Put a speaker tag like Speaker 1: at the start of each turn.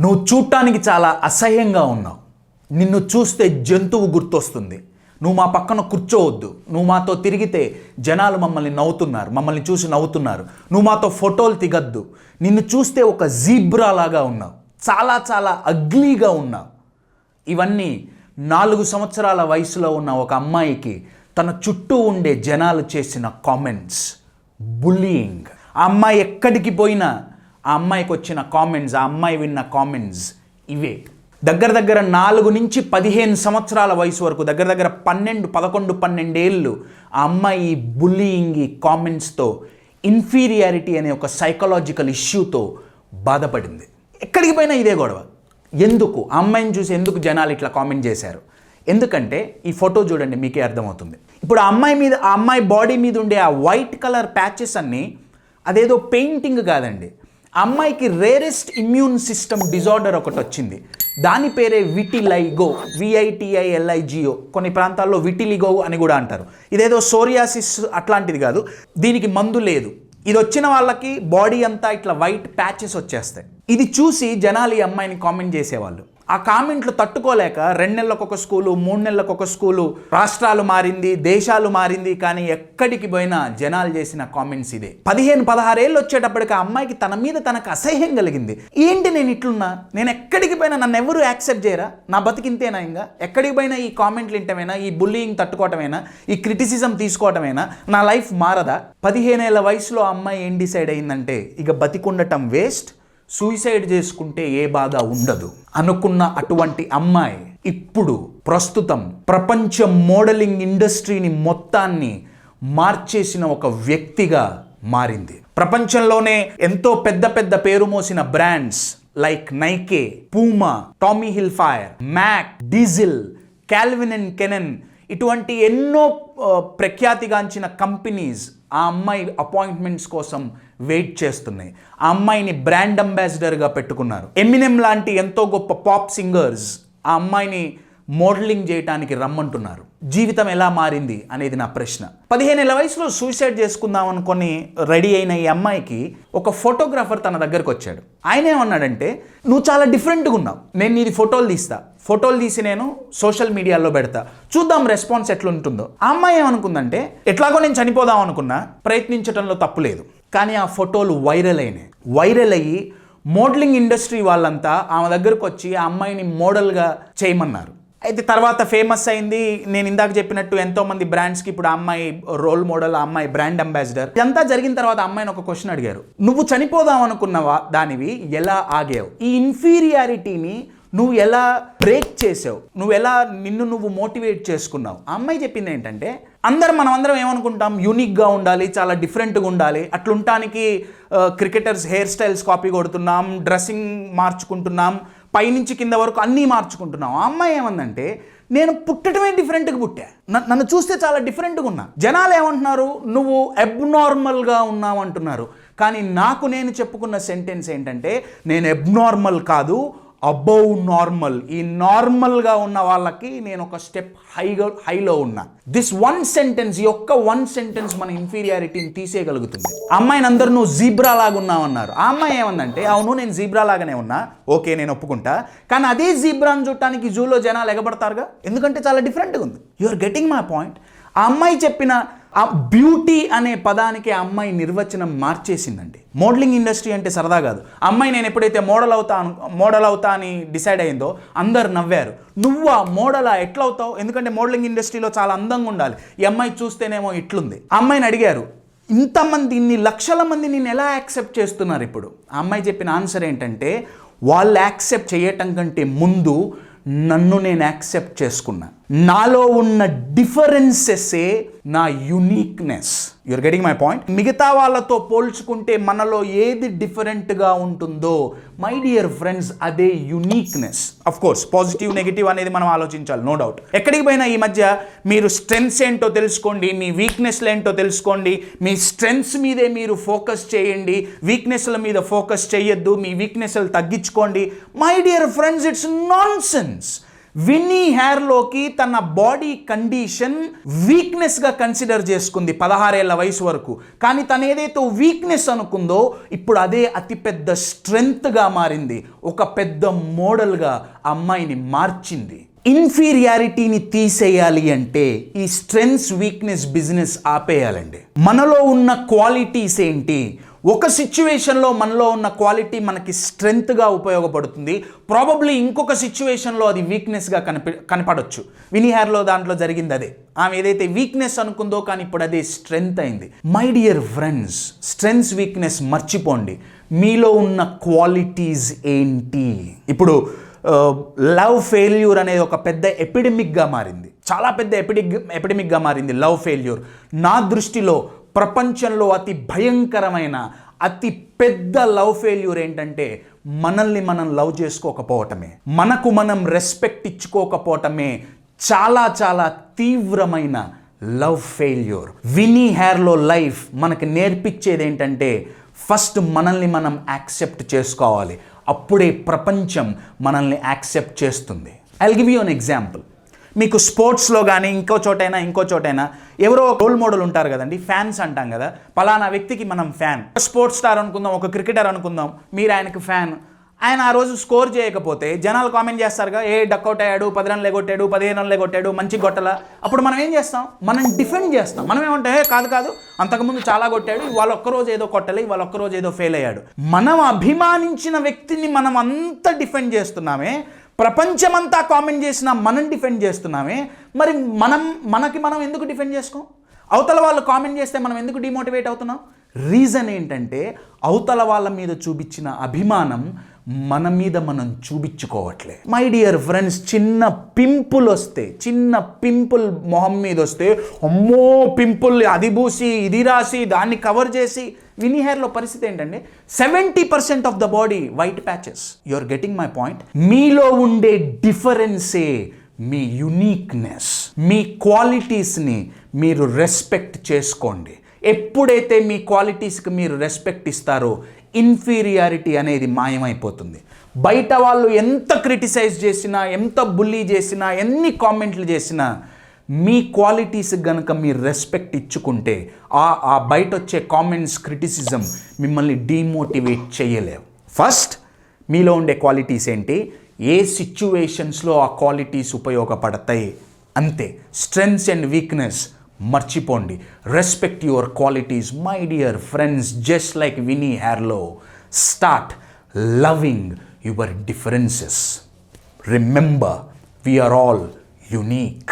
Speaker 1: నువ్వు చూడటానికి చాలా అసహ్యంగా ఉన్నావు. నిన్ను చూస్తే జంతువు గుర్తొస్తుంది. నువ్వు మా పక్కన కూర్చోవద్దు. నువ్వు మాతో తిరిగితే జనాలు మమ్మల్ని నవ్వుతున్నారు. మమ్మల్ని చూసి నవ్వుతున్నారు. నువ్వు మాతో ఫోటోలు దిగద్దు. నిన్ను చూస్తే ఒక జీబ్రా లాగా ఉన్నావు. చాలా చాలా అగ్లీగా ఉన్నావు. ఇవన్నీ నాలుగు సంవత్సరాల వయసులో ఉన్న ఒక అమ్మాయికి తన చుట్టూ ఉండే జనాలు చేసిన కామెంట్స్ బుల్లింగ్ ఆ అమ్మాయి ఎక్కడికి పోయినా ఆ అమ్మాయికి వచ్చిన కామెంట్స్ ఆ అమ్మాయి విన్న కామెంట్స్ ఇవే. దగ్గర దగ్గర నాలుగు నుంచి పదిహేను సంవత్సరాల వయసు వరకు దగ్గర దగ్గర పన్నెండు పదకొండు పన్నెండేళ్ళు ఆ అమ్మాయి బుల్లింగ్ ఈ కామెంట్స్తో ఇన్ఫీరియారిటీ అనే ఒక సైకలాజికల్ ఇష్యూతో బాధపడింది. ఎక్కడికి పోయినా ఇదే గొడవ. ఎందుకు? ఆ అమ్మాయిని చూసి ఎందుకు జనాలు ఇట్లా కామెంట్ చేశారు? ఎందుకంటే ఈ ఫోటో చూడండి మీకే అర్థమవుతుంది. ఇప్పుడు ఆ అమ్మాయి మీద ఆ అమ్మాయి బాడీ మీద ఉండే ఆ వైట్ కలర్ ప్యాచెస్ అన్నీ అదేదో పెయింటింగ్ కాదండి. అమ్మాయికి రేరెస్ట్ ఇమ్యూన్ సిస్టమ్ డిజార్డర్ ఒకటి వచ్చింది. దాని పేరే విటిలైగో విఐటిఐఎల్ఐజిఓ కొన్ని ప్రాంతాల్లో విటిలిగో అని కూడా అంటారు. ఇదేదో సోరియాసిస్ అట్లాంటిది కాదు. దీనికి మందు లేదు. ఇది వచ్చిన వాళ్ళకి బాడీ అంతా ఇట్లా వైట్ ప్యాచెస్ వచ్చేస్తాయి. ఇది చూసి జనాలు ఈ అమ్మాయిని కామెంట్ చేసేవాళ్ళు. ఆ కామెంట్లు తట్టుకోలేక రెండు నెలలకు ఒక స్కూలు మూడు నెలలకు ఒక స్కూలు రాష్ట్రాలు మారింది దేశాలు మారింది కానీ ఎక్కడికి పోయినా జనాలు చేసిన కామెంట్స్ ఇదే. పదిహేను పదహారేళ్ళు వచ్చేటప్పటికి ఆ అమ్మాయికి తన మీద తనకు అసహ్యం కలిగింది. ఏంటి నేను ఇట్లున్నా? నేను ఎక్కడికి పోయినా నన్ను ఎవరు యాక్సెప్ట్ చేయరా? నా బతికింతేనా ఇంకా? ఎక్కడికి పోయినా ఈ కామెంట్లు వింటమేనా? ఈ బుల్లింగ్ తట్టుకోవటమేనా? ఈ క్రిటిసిజం తీసుకోవటమేనా? నా లైఫ్ మారదా? పదిహేనేళ్ళ వయసులో ఆ అమ్మాయి ఏం డిసైడ్ అయిందంటే ఇక బతికుండటం వేస్ట్ సూసైడ్ చేసుకుంటే ఏ బాధ ఉండదు. అనుకున్న అటువంటి అమ్మాయి ఇప్పుడు ప్రస్తుతం ప్రపంచ మోడలింగ్ ఇండస్ట్రీని మొత్తాన్ని మార్చేసిన ఒక వ్యక్తిగా మారింది. ప్రపంచంలోనే ఎంతో పెద్ద పెద్ద పేరు మోసిన brands like Nike Puma Tommy Hilfiger Mac Diesel Calvin and Canon ఇటువంటి ఎన్నో ప్రఖ్యాతిగాంచిన కంపెనీస్ ఆ అమ్మాయి అపాయింట్మెంట్స్ కోసం వెయిట్ చేస్తున్నాయి. ఆ అమ్మాయిని బ్రాండ్ అంబాసిడర్గా పెట్టుకున్నారు. ఎమినెం లాంటి ఎంతో గొప్ప పాప్ సింగర్స్ ఆ అమ్మాయిని మోడలింగ్ చేయటానికి రమ్మంటున్నారు. జీవితం ఎలా మారింది అనేది నా ప్రశ్న. పదిహేను ఏళ్ళ వయసులో సూసైడ్ చేసుకుందాం అనుకొని రెడీ అయిన ఈ అమ్మాయికి ఒక ఫోటోగ్రాఫర్ తన దగ్గరకు వచ్చాడు. ఆయన ఏమన్నాడంటే నువ్వు చాలా డిఫరెంట్గా ఉన్నావు. నేను నీది ఫోటోలు తీస్తా. ఫోటోలు తీసి నేను సోషల్ మీడియాలో పెడతా. చూద్దాం రెస్పాన్స్ ఎట్లుంటుందో. ఆ అమ్మాయి ఏమనుకుందంటే ఎట్లాగో నేను చనిపోదాం అనుకున్నా. ప్రయత్నించడంలో తప్పు లేదు. కానీ ఆ ఫోటోలు వైరల్ అయినాయి. వైరల్ అయ్యి మోడలింగ్ ఇండస్ట్రీ వాళ్ళంతా ఆమె దగ్గరకు వచ్చి ఆ అమ్మాయిని మోడల్గా చేయమన్నారు. అయితే తర్వాత ఫేమస్ అయింది. నేను ఇందాక చెప్పినట్టు ఎంతోమంది బ్రాండ్స్కి ఇప్పుడు అమ్మాయి రోల్ మోడల్ అమ్మాయి బ్రాండ్ అంబాసిడర్ ఇదంతా జరిగిన తర్వాత అమ్మాయిని ఒక క్వశ్చన్ అడిగారు. నువ్వు చనిపోదాం అనుకున్నవా? దానివి ఎలా ఆగావు? ఈ ఇన్ఫీరియారిటీని నువ్వు ఎలా బ్రేక్ చేసావు? నువ్వు ఎలా నిన్ను నువ్వు మోటివేట్ చేసుకున్నావు? అమ్మాయి చెప్పింది ఏంటంటే అందరం మనం అందరం ఏమనుకుంటాం యూనిక్గా ఉండాలి చాలా డిఫరెంట్గా ఉండాలి. అట్లుంటానికి క్రికెటర్స్ హెయిర్ స్టైల్స్ కాపీ కొడుతున్నాం డ్రెస్సింగ్ మార్చుకుంటున్నాం పైనుంచి కింద వరకు అన్నీ మార్చుకుంటున్నాం. ఆ అమ్మాయి ఏమందంటే నేను పుట్టడమే డిఫరెంట్గా పుట్టా. నన్ను చూస్తే చాలా డిఫరెంట్గా ఉన్నా. జనాలు ఏమంటున్నారు? నువ్వు అబ్నార్మల్గా ఉన్నావు అంటున్నారు. కానీ నాకు నేను చెప్పుకున్న సెంటెన్స్ ఏంటంటే నేను అబ్నార్మల్ కాదు అబౌవ్ నార్మల్ ఈ నార్మల్గా ఉన్న వాళ్ళకి నేను ఒక స్టెప్ హైగా హైలో ఉన్నా. దిస్ వన్ సెంటెన్స్ ఈ ఒక్క వన్ సెంటెన్స్ మన ఇన్ఫీరియారిటీని తీసేయగలుగుతుంది. అమ్మాయిని అందరు నువ్వు జీబ్రా లాగా ఉన్నావన్నారు. ఆ అమ్మాయి ఏమందంటే అవును నేను జీబ్రా లాగానే ఉన్నా. ఓకే నేను ఒప్పుకుంటా. కానీ అదే జీబ్రాని చూడటానికి జూలో జనాలు ఎగబడతారుగా? ఎందుకంటే చాలా డిఫరెంట్గా ఉంది. You are getting my point ఆ అమ్మాయి చెప్పిన ఆ బ్యూటీ అనే పదానికి ఆ అమ్మాయి నిర్వచనం మార్చేసిందండి. మోడలింగ్ ఇండస్ట్రీ అంటే సరదా కాదు. అమ్మాయి నేను ఎప్పుడైతే మోడల్ అవుతాను మోడల్ అవుతా అని డిసైడ్ అయిందో అందరు నవ్వారు. నువ్వు ఆ మోడలా ఎట్లవుతావు ఎందుకంటే మోడలింగ్ ఇండస్ట్రీలో చాలా అందంగా ఉండాలి. ఈ అమ్మాయి చూస్తేనేమో ఇట్లుంది. అమ్మాయిని అడిగారు ఇంతమంది ఇన్ని లక్షల మంది నేను ఎలా యాక్సెప్ట్ చేస్తున్నారు ఇప్పుడు? ఆ అమ్మాయి చెప్పిన ఆన్సర్ ఏంటంటే వాళ్ళు యాక్సెప్ట్ చేయటం కంటే ముందు నన్ను నేను యాక్సెప్ట్ చేసుకున్నా. నాలో ఉన్న డిఫరెన్సెసే నా uniqueness you're getting my point మిగతా వాళ్ళతో పోల్చుకుంటే మనలో ఏది డిఫరెంట్గా ఉంటుందో మై డియర్ ఫ్రెండ్స్ అదే uniqueness of course positive negative అనేది మనం ఆలోచించాలి నో డౌట్ ఎక్కడికి పోయినా ఈ మధ్య మీరు స్ట్రెంగ్స్ ఏంటో తెలుసుకోండి మీ వీక్నెస్లు ఏంటో తెలుసుకోండి మీ స్ట్రెంగ్స్ మీదే మీరు ఫోకస్ చేయండి వీక్నెస్ల మీద ఫోకస్ చేయొద్దు మీ వీక్నెస్లు తగ్గించుకోండి. My dear friends it's nonsense Winnie హెయిర్లోకి తన బాడీ కండిషన్ వీక్నెస్గా కన్సిడర్ చేసుకుంది పదహారేళ్ళ వయసు వరకు. కానీ తను ఏదైతే వీక్నెస్ అనుకుందో ఇప్పుడు అదే అతిపెద్ద స్ట్రెంగ్త్గా మారింది. ఒక పెద్ద మోడల్గా అమ్మాయిని మార్చింది. ఇన్ఫీరియారిటీని తీసేయాలి అంటే ఈ స్ట్రెంగ్స్ వీక్నెస్ బిజినెస్ ఆపేయాలండి. మనలో ఉన్న క్వాలిటీస్ ఏంటి? ఒక సిచ్యువేషన్లో మనలో ఉన్న క్వాలిటీ మనకి స్ట్రెంగ్త్గా ఉపయోగపడుతుంది. ప్రాబబ్లీ ఇంకొక సిచ్యువేషన్లో అది వీక్నెస్గా కనిపి కనపడచ్చు. వినిహార్లో దాంట్లో జరిగింది అదే. ఆమె ఏదైతే వీక్నెస్ అనుకుందో కానీ ఇప్పుడు అదే స్ట్రెంగ్త్ అయింది. My dear friends strengths weakness మర్చిపోండి. మీలో ఉన్న క్వాలిటీస్ ఏంటి? ఇప్పుడు లవ్ ఫెయిల్యూర్ అనేది ఒక పెద్ద ఎపిడమిక్గా మారింది. చాలా పెద్ద ఎపిడిక్ ఎపిడమిక్గా మారింది లవ్ ఫెయిల్యూర్ నా దృష్టిలో ప్రపంచంలో అతి భయంకరమైన అతి పెద్ద లవ్ ఫెయిల్యూర్ ఏంటంటే మనల్ని మనం లవ్ చేసుకోకపోవటమే. మనకు మనం రెస్పెక్ట్ ఇచ్చుకోకపోవటమే చాలా చాలా తీవ్రమైన లవ్ ఫెయిల్యూర్. వినీ హెయిర్లో లైఫ్ మనకు నేర్పించేది ఏంటంటే ఫస్ట్ మనల్ని మనం యాక్సెప్ట్ చేసుకోవాలి. అప్పుడే ప్రపంచం మనల్ని యాక్సెప్ట్ చేస్తుంది. I give you an example మీకు స్పోర్ట్స్లో కానీ ఇంకో చోటైనా ఇంకో చోటైనా ఎవరో రోల్ మోడల్ ఉంటారు కదండి ఫ్యాన్స్ అంటాం కదా. పలానా వ్యక్తికి మనం ఫ్యాన్ స్పోర్ట్స్ స్టార్ అనుకుందాం ఒక క్రికెటర్ అనుకుందాం మీరు ఆయనకు ఫ్యాన్ ఆయన ఆ రోజు స్కోర్ చేయకపోతే జనాలు కామెంట్ చేస్తారుగా ఏ డక్అవుట్ అయ్యాడు పది రన్లే కొట్టాడు పదిహేను రన్లే కొట్టాడు మంచి గొట్టల అప్పుడు మనం ఏం చేస్తాం? మనం డిఫెండ్ చేస్తాం. మనం ఏమంటే కాదు కాదు అంతకుముందు చాలా కొట్టాడు ఇవాళ ఒక్కరోజు ఏదో కొట్టలే ఇవాళ ఒక్కరోజు ఏదో ఫెయిల్ అయ్యాడు. మనం అభిమానించిన వ్యక్తిని మనం అంత డిఫెండ్ చేస్తున్నామే ప్రపంచమంతా కామెంట్ చేసినా మనం డిఫెండ్ చేస్తున్నామే. మరి మనం మనకి మనం ఎందుకు డిఫెండ్ చేసుకోం? అవతల వాళ్ళు కామెంట్ చేస్తే మనం ఎందుకు డిమోటివేట్ అవుతున్నాం? రీజన్ ఏంటంటే అవతల వాళ్ళ మీద చూపించిన అభిమానం మన మీద మనం చూపించుకోవట్లే. మై డియర్ ఫ్రెండ్స్ చిన్న పింపుల్ వస్తే చిన్న పింపుల్ మొహం మీద వస్తే అమ్మో పింపుల్ అది పూసి ఇది రాసి దాన్ని కవర్ చేసి వినీ హెయిర్లో పరిస్థితి ఏంటంటే seventy percent of the body white patches you are getting my point మీలో ఉండే డిఫరెన్సే మీ యునీక్నెస్ మీ క్వాలిటీస్ని మీరు రెస్పెక్ట్ చేసుకోండి. ఎప్పుడైతే మీ క్వాలిటీస్కి మీరు రెస్పెక్ట్ ఇస్తారో ఇన్ఫీరియారిటీ అనేది మాయమైపోతుంది. బయట వాళ్ళు ఎంత క్రిటిసైజ్ చేసినా ఎంత బుల్లీ చేసినా ఎన్ని కామెంట్లు చేసినా మీ క్వాలిటీస్ కనుక మీరు రెస్పెక్ట్ ఇచ్చుకుంటే ఆ ఆ బయట వచ్చే కామెంట్స్ క్రిటిసిజం మిమ్మల్ని డీమోటివేట్ చేయలేవు. ఫస్ట్ మీలో ఉండే క్వాలిటీస్ ఏంటి? ఏ సిచ్యువేషన్స్లో ఆ క్వాలిటీస్ ఉపయోగపడతాయి? అంతే. స్ట్రెంగ్స్ అండ్ వీక్నెస్ మర్చిపోండి. Respect your qualities my dear friends just like Winnie Harlow start loving your differences remember we're all unique